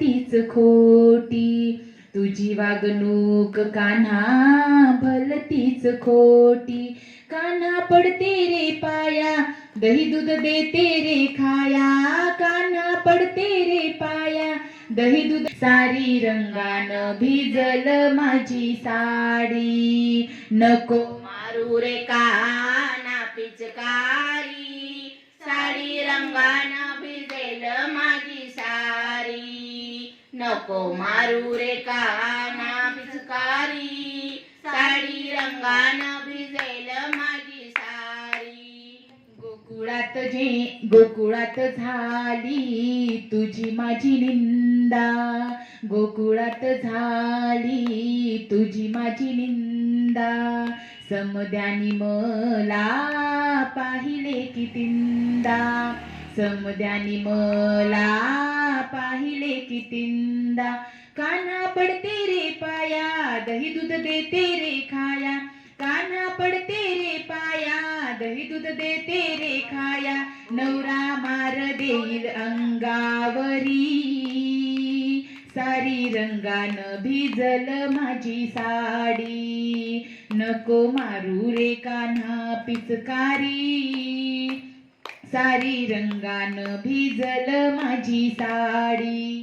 तीच खोटी. तुझी वागणूक कान्हा भलतीच खोटी. कान्हा पडते रे पाया दही दूध देते रे खाया. कान्हा पडते रे पाया दही दूध सारी रंगान भिजल माझी साडी. नको मारू रे काना पिचका. नको मारू रे काना पिचकारी साडी रंगान भिजेल माझी सारी. गोकुळात जे गोकुळात झाली तुझी माझी निंदा. गोकुळात झाली तुझी माझी निंदा. समद्यानी मला पाहिले कितींदा समद्यानी मला पाहिले कितींदा कान्हा पडते रे पाया दही दूध देते रे खाया. कान्हा पडते रे पाया दही दूध देते रे खाया. नवरा मार देईल अंगावरी. सारी रंगान भिजल माझी साडी. नको मारू रे कान्हा पिचकारी. सारी रंगान भिजल माझी साडी.